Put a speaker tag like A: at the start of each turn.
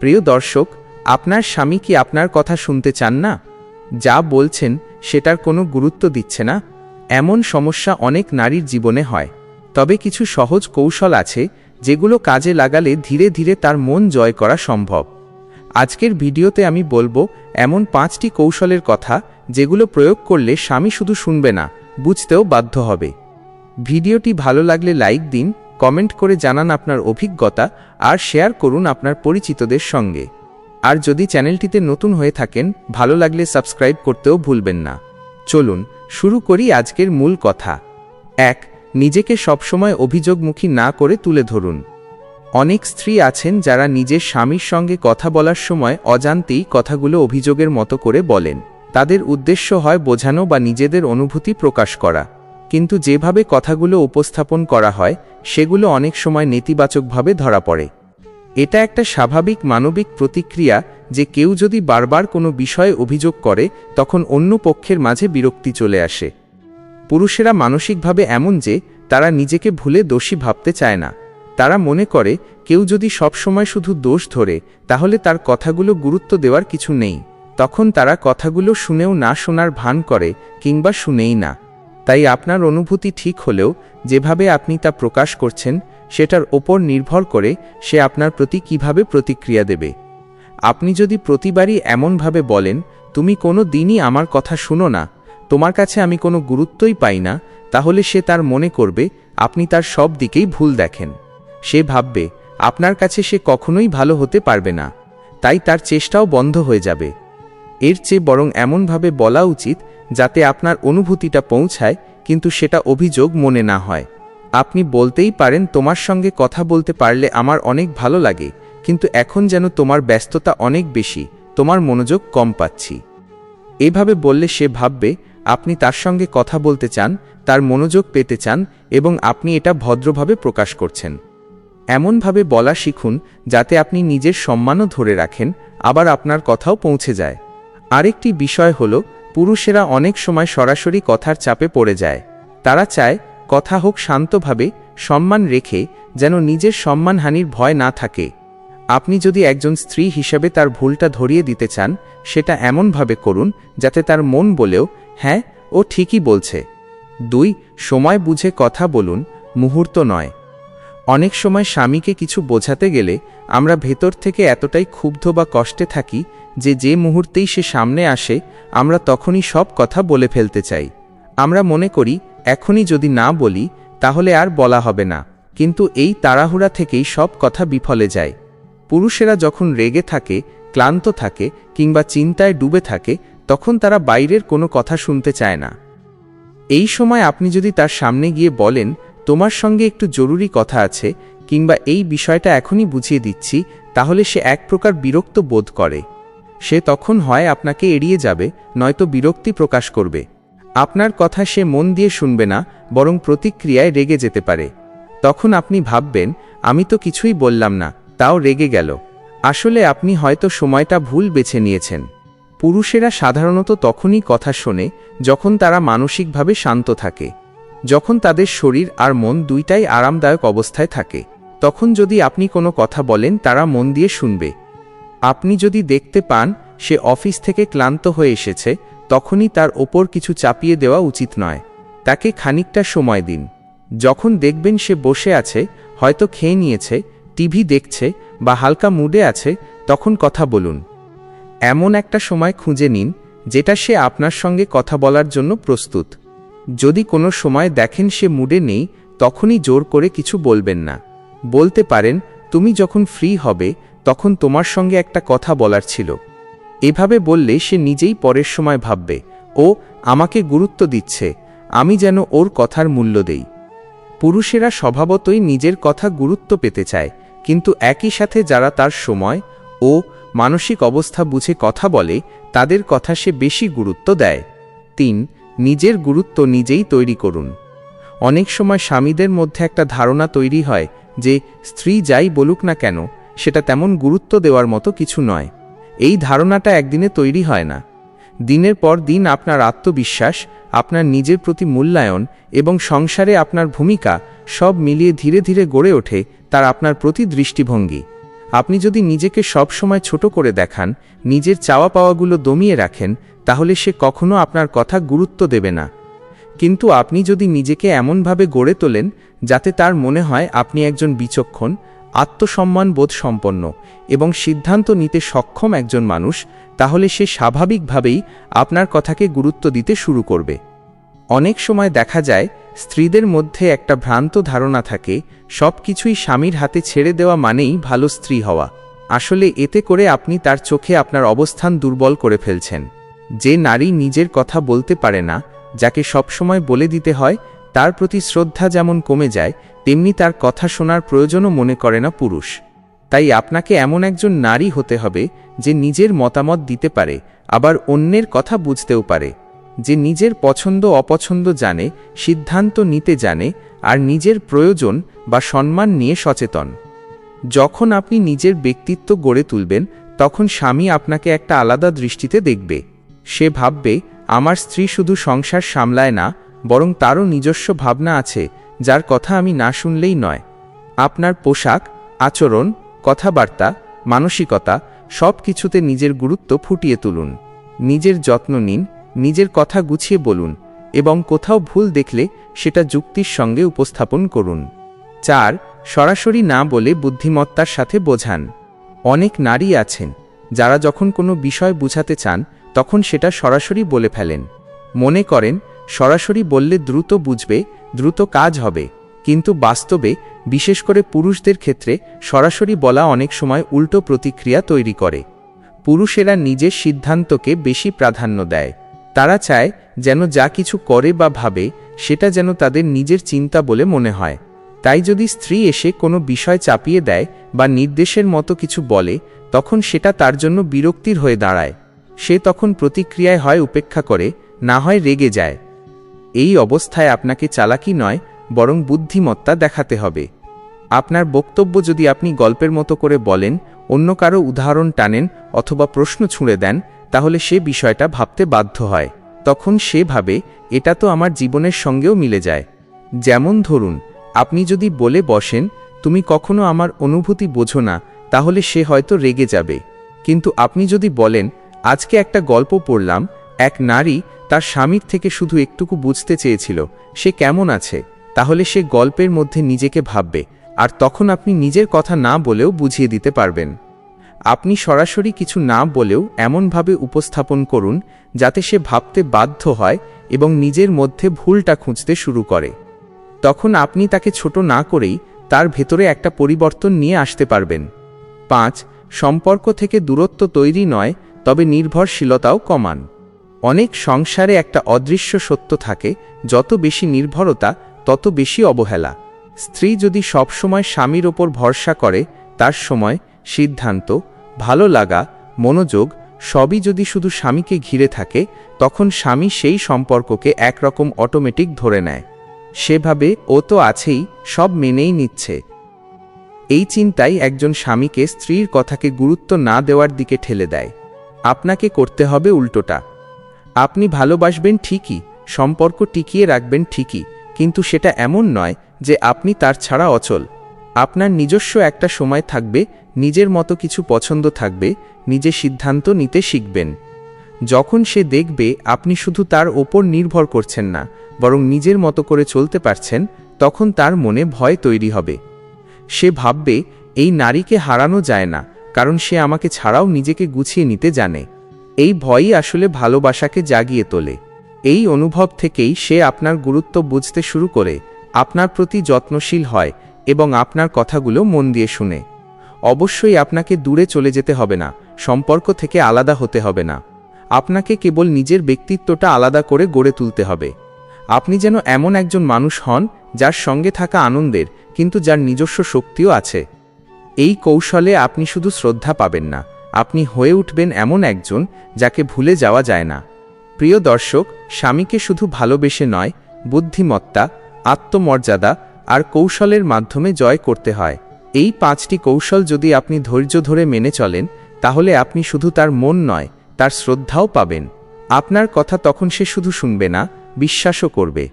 A: প্রিয় দর্শক, আপনার স্বামী কি আপনার কথা শুনতে চান না? যা বলছেন সেটার কোনো গুরুত্ব দিচ্ছে না। এমন সমস্যা অনেক নারীর জীবনে হয়। তবে কিছু সহজ কৌশল আছে যেগুলো কাজে লাগালে ধীরে ধীরে তার মন জয় করা সম্ভব। আজকের ভিডিওতে আমি বলব এমন পাঁচটি কৌশলের কথা যেগুলো প্রয়োগ করলে স্বামী শুধু শুনবে না, বুঝতেও বাধ্য হবে। ভিডিওটি ভালো লাগলে লাইক দিন কমেন্ট করে জানান আপনার অভিজ্ঞতা আর শেয়ার করুন আপনার পরিচিতদের সঙ্গে। আর যদি চ্যানেলটিতে নতুন হয়ে থাকেন, ভালো লাগলে সাবস্ক্রাইব করতেও ভুলবেন না। চলুন, শুরু করি আজকের মূল কথা। এক, নিজেকে সবসময় অভিযোগমুখী না করে তুলে ধরুন। অনেক স্ত্রী আছেন যারা নিজের স্বামীর সঙ্গে কথা বলার সময় অজান্তেই কথাগুলো অভিযোগের মতো করে বলেন। তাদের উদ্দেশ্য হয় বোঝানো বা নিজেদের অনুভূতি প্রকাশ করা। কিন্তু যেভাবে কথাগুলো উপস্থাপন করা হয়, সেগুলো অনেক সময় নেতিবাচকভাবে ধরা পড়ে। এটা একটা স্বাভাবিক মানবিক প্রতিক্রিয়া যে কেউ যদি বারবার কোনো বিষয়ে অভিযোগ করে, তখন অন্য পক্ষের মাঝে বিরক্তি চলে আসে। পুরুষেরা মানসিকভাবে এমন যে, তারা নিজেকে ভুলে দোষী ভাবতে চায় না। তারা মনে করে, কেউ যদি সবসময় শুধু দোষ ধরে, তাহলে তার কথাগুলো গুরুত্ব দেওয়ার কিছু নেই। তখন তারা কথাগুলো শুনেও না শোনার ভান করে, কিংবা শুনেই না। তাই আপনার অনুভূতি ঠিক হলেও যেভাবে আপনি তা প্রকাশ করছেন, সেটার ওপর নির্ভর করে সে আপনার প্রতি কীভাবে প্রতিক্রিয়া দেবে। আপনি যদি প্রতিবারই এমনভাবে বলেন, তুমি কোনো দিনই আমার কথা শুনো না, তোমার কাছে আমি কোনো গুরুত্বই পাই না তাহলে সে তার মনে করবে, আপনি তার সব দিকেই ভুল দেখেন। সে ভাববে, আপনার কাছে সে কখনোই ভালো হতে পারবে না। তাই তার চেষ্টাও বন্ধ হয়ে যাবে। এর চেয়ে বরং এমনভাবে বলা উচিত যাতে আপনার অনুভূতিটা পৌঁছায়, কিন্তু সেটা অভিযোগ মনে না হয়। আপনি বলতেই পারেন, তোমার সঙ্গে কথা বলতে পারলে আমার অনেক ভালো লাগে, কিন্তু এখন যেন তোমার ব্যস্ততা অনেক বেশি, তোমার মনোযোগ কম পাচ্ছি এভাবে বললে সে ভাববে, আপনি তার সঙ্গে কথা বলতে চান, তার মনোযোগ পেতে চান, এবং আপনি এটা ভদ্রভাবে প্রকাশ করছেন। এমনভাবে বলা শিখুন, যাতে আপনি নিজের সম্মানও ধরে রাখেন, আবার আপনার কথাও পৌঁছে যায়। আরেকটি বিষয় হল, পুরুষেরা অনেক সময় সরাসরি কথার চাপে পড়ে যায়। তারা চায়, কথা হোক শান্তভাবে, সম্মান রেখে, যেন নিজের সম্মানহানির ভয় না থাকে। আপনি যদি একজন স্ত্রী হিসেবে তার ভুলটা ধরিয়ে দিতে চান, সেটা এমনভাবে করুন, যাতে তার মন বলেও হ্যাঁ ও ঠিকই বলছে। দুই, সময় বুঝে কথা বলুন, মুহূর্ত নয়। অনেক সময় স্বামীকে কিছু বোঝাতে গেলে আমরা ভেতর থেকে এতটাই ক্ষুব্ধ বা কষ্টে থাকি যে যে মুহূর্তেই সে সামনে আসে, আমরা তখনই সব কথা বলে ফেলতে চাই। আমরা মনে করি, এখনই যদি না বলি, তাহলে আর বলা হবে না। কিন্তু এই তাড়াহুড়া থেকেই সব কথা বিফলে যায়। পুরুষেরা যখন রেগে থাকে, ক্লান্ত থাকে কিংবা চিন্তায় ডুবে থাকে, তখন তারা বাইরের কোনো কথা শুনতে চায় না। এই সময় আপনি যদি তার সামনে গিয়ে বলেন তোমার সঙ্গে একটু জরুরি কথা আছে, কিংবা এই বিষয়টা এখনই বুঝিয়ে দিচ্ছি, তাহলে সে এক প্রকার বিরক্ত বোধ করে। সে তখন হয় আপনাকে এড়িয়ে যাবে, নয়তো বিরক্তি প্রকাশ করবে। আপনার কথা সে মন দিয়ে শুনবে না, বরং প্রতিক্রিয়ায় রেগে যেতে পারে। তখন আপনি ভাববেন, আমি তো কিছুই বললাম না, তাও রেগে গেল। আসলে আপনি হয়তো সময়টা ভুল বেছে নিয়েছেন। পুরুষেরা সাধারণত তখনই কথা শোনে, যখন তারা মানসিকভাবে শান্ত থাকে। যখন তাদের শরীর আর মন দুইটাই আরামদায়ক অবস্থায় থাকে, তখন যদি আপনি কোনো কথা বলেন, তারা মন দিয়ে শুনবে। আপনি যদি দেখতে পান, সে অফিস থেকে ক্লান্ত হয়ে এসেছে, তখনই তার ওপর কিছু চাপিয়ে দেওয়া উচিত নয়। তাকে খানিকটা সময় দিন। যখন দেখবেন সে বসে আছে, হয়তো খেয়ে নিয়েছে, টিভি দেখছে বা হালকা মুডে আছে, তখন কথা বলুন। এমন একটা সময় খুঁজে নিন, যেটা সে আপনার সঙ্গে কথা বলার জন্য প্রস্তুত। যদি কোনো সময় দেখেন সে মুডে নেই, তখনই জোর করে কিছু বলবেন না। বলতে পারেন, তুমি যখন ফ্রি হবে, তখন তোমার সঙ্গে একটা কথা বলার ছিল। এভাবে বললে সে নিজেই পরের সময় ভাববে, ও, আমাকে গুরুত্ব দিচ্ছে, আমি যেন ওর কথার মূল্য দেই। পুরুষেরা স্বভাবতই নিজের কথা গুরুত্ব পেতে চায়, কিন্তু একই সাথে যারা তার সময়, ও, মানসিক অবস্থা বুঝে কথা বলে, তাদের কথা সে বেশি গুরুত্ব দেয়। তিন নিজের গুরুত্ব নিজেই তৈরি করুন। অনেক সময় স্বামীদের মধ্যে একটা ধারণা তৈরি হয় যে, স্ত্রী যাই বলুক না কেন, সেটা তেমন গুরুত্ব দেওয়ার মতো কিছু নয়। এই ধারণাটা একদিনে তৈরি হয় না। দিনের পর দিন আপনার আত্মবিশ্বাস, আপনার নিজের প্রতি মূল্যায়ন এবং সংসারে আপনার ভূমিকা সব মিলিয়ে ধীরে ধীরে গড়ে ওঠে তার আপনার প্রতি দৃষ্টিভঙ্গি। আপনি যদি নিজেকে সবসময় ছোট করে দেখান, নিজের চাওয়া পাওয়াগুলো দমিয়ে রাখেন তাহলে সে কখনো আপনার কথা গুরুত্ব দেবে না। কিন্তু আপনি যদি নিজেকে এমনভাবে গড়ে তোলেন, যাতে তার মনে হয় আপনি একজন বিচক্ষণ, আত্মসম্মান বোধ সম্পন্ন এবং সিদ্ধান্ত নিতে সক্ষম একজন মানুষ, তাহলে সে স্বাভাবিকভাবেই আপনার কথাকে গুরুত্ব দিতে শুরু করবে। অনেক সময় দেখা যায়, স্ত্রীদের মধ্যে একটা ভ্রান্ত ধারণা থাকে, সব কিছুই স্বামীর হাতে ছেড়ে দেওয়া মানেই ভালো স্ত্রী হওয়া। আসলে এতে করে আপনি তার চোখে আপনার অবস্থান দুর্বল করে ফেলছেন। যে নারী নিজের কথা বলতে পারে না, যাকে সবসময় বলে দিতে হয়, তার প্রতি শ্রদ্ধা যেমন কমে যায়, তেমনি তার কথা শোনার প্রয়োজনও মনে করে না পুরুষ। তাই আপনাকে এমন একজন নারী হতে হবে, যে নিজের মতামত দিতে পারে, আবার অন্যের কথা বুঝতেও পারে। যে নিজের পছন্দ অপছন্দ জানে, সিদ্ধান্ত নিতে জানে, আর নিজের প্রয়োজন বা সম্মান নিয়ে সচেতন। যখন আপনি নিজের ব্যক্তিত্ব গড়ে তুলবেন, তখন স্বামী আপনাকে একটা আলাদা দৃষ্টিতে দেখবে। সে ভাববে, আমার স্ত্রী শুধু সংসার সামলায় না, বরং তারও নিজস্ব ভাবনা আছে, যার কথা আমি না শুনলেই নয়। আপনার পোশাক, আচরণ, কথাবার্তা, মানসিকতা, সব কিছুতে নিজের গুরুত্ব ফুটিয়ে তুলুন। নিজের যত্ন নিন, নিজের কথা গুছিয়ে বলুন, এবং কোথাও ভুল দেখলে সেটা যুক্তির সঙ্গে উপস্থাপন করুন। চার, সরাসরি না বলে বুদ্ধিমত্তার সাথে বোঝান। অনেক নারী আছেন, যারা যখন কোনো বিষয় বুঝাতে চান তখন সেটা সরাসরি বলে ফেলেন। মনে করেন, সরাসরি বললে দ্রুত বুঝবে, দ্রুত কাজ হবে। কিন্তু বাস্তবে, বিশেষ করে পুরুষদের ক্ষেত্রে, সরাসরি বলা অনেক সময় উল্টো প্রতিক্রিয়া তৈরি করে। পুরুষেরা নিজের সিদ্ধান্তকে বেশি প্রাধান্য দেয়। তারা চায় যেন যা কিছু করে বা ভাবে, সেটা যেন তাদের নিজের চিন্তা বলে মনে হয়। তাই যদি স্ত্রী এসে কোনো বিষয় চাপিয়ে দেয় বা নির্দেশের মতো কিছু বলে, তখন সেটা তার জন্য বিরক্তির হয়ে দাঁড়ায়। সে তখন প্রতিক্রিয়ায় হয় উপেক্ষা করে, না হয় রেগে যায়। এই অবস্থায় আপনাকে চালাকি নয়, বরং বুদ্ধিমত্তা দেখাতে হবে। আপনার বক্তব্য যদি আপনি গল্পের মতো করে বলেন, অন্য কারও উদাহরণ টানেন অথবা প্রশ্ন ছুঁড়ে দেন, তাহলে সে বিষয়টা ভাবতে বাধ্য হয়। তখন সে ভাবে, এটা তো আমার জীবনের সঙ্গেও মিলে যায়। যেমন ধরুন, আপনি যদি বলে বসেন, তুমি কখনো আমার অনুভূতি বোঝো না, তাহলে সে হয়তো রেগে যাবে। কিন্তু আপনি যদি বলেন আজকে একটা গল্প পড়লাম, এক নারী তার স্বামীর থেকে শুধু একটুকু বুঝতে চেয়েছিল, সে কেমন আছে? তাহলে সে গল্পের মধ্যে নিজেকে ভাববে, আর তখন আপনি নিজের কথা না বলেও বুঝিয়ে দিতে পারবেন। আপনি সরাসরি কিছু না বলেও এমনভাবে উপস্থাপন করুন, যাতে সে ভাবতে বাধ্য হয় এবং নিজের মধ্যে ভুলটা খুঁজতে শুরু করে। তখন আপনি তাকে ছোট না করেই তার ভেতরে একটা পরিবর্তন নিয়ে আসতে পারবেন। পাঁচ, সম্পর্ক থেকে দূরত্ব তৈরি নয় তবে নির্ভরশীলতাও কমান। অনেক সংসারে একটা অদৃশ্য সত্য থাকে, যত বেশি নির্ভরতা, তত বেশি অবহেলা। স্ত্রী যদি সবসময় স্বামীর ওপর ভরসা করে, তার সময়, সিদ্ধান্ত, ভালো লাগা, মনোযোগ, সবই যদি শুধু স্বামীকে ঘিরে থাকে, তখন স্বামী সেই সম্পর্ককে একরকম অটোমেটিক ধরে নেয়। সেভাবে ও তো আছেই, সব মেনেই নিচ্ছে। এই চিন্তাই একজন স্বামীকে স্ত্রীর কথাকে গুরুত্ব না দেওয়ার দিকে ঠেলে দেয়। আপনাকে করতে হবে উল্টোটা। আপনি ভালোবাসবেন ঠিকই, সম্পর্ক টিকিয়ে রাখবেন ঠিকই, কিন্তু সেটা এমন নয় যে আপনি তার ছাড়া অচল। আপনার নিজস্ব একটা সময় থাকবে, নিজের মতো কিছু পছন্দ থাকবে, নিজে সিদ্ধান্ত নিতে শিখবেন। যখন সে দেখবে আপনি শুধু তার ওপর নির্ভর করছেন না, বরং নিজের মতো করে চলতে পারছেন, তখন তার মনে ভয় তৈরি হবে। সে ভাববে, এই নারীকে হারানো যায় না কারণ সে আমাকে ছাড়াও নিজেকে গুছিয়ে নিতে জানে। এই ভয়ই আসলে ভালোবাসাকে জাগিয়ে তোলে। এই অনুভব থেকেই সে আপনার গুরুত্ব বুঝতে শুরু করে, আপনার প্রতি যত্নশীল হয় এবং আপনার কথাগুলো মন দিয়ে শুনে। অবশ্যই আপনাকে দূরে চলে যেতে হবে না, সম্পর্ক থেকে আলাদা হতে হবে না। আপনাকে কেবল নিজের ব্যক্তিত্বটা আলাদা করে গড়ে তুলতে হবে। আপনি যেন এমন একজন মানুষ হন, যার সঙ্গে থাকা আনন্দের, কিন্তু যার নিজস্ব শক্তিও আছে। এই কৌশলে আপনি শুধু শ্রদ্ধা পাবেন না, আপনি হয়ে উঠবেন এমন একজন যাকে ভুলে যাওয়া যায় না। প্রিয় দর্শক, স্বামীকে শুধু ভালোবেসে নয়, বুদ্ধিমত্তা, আত্মমর্যাদা আর কৌশলের মাধ্যমে জয় করতে হয়। এই পাঁচটি কৌশল যদি আপনি ধৈর্য ধরে মেনে চলেন, তাহলে আপনি শুধু তার মন নয়, তার শ্রদ্ধাও পাবেন। আপনার কথা তখন সে শুধু শুনবে না, বিশ্বাসও করবে।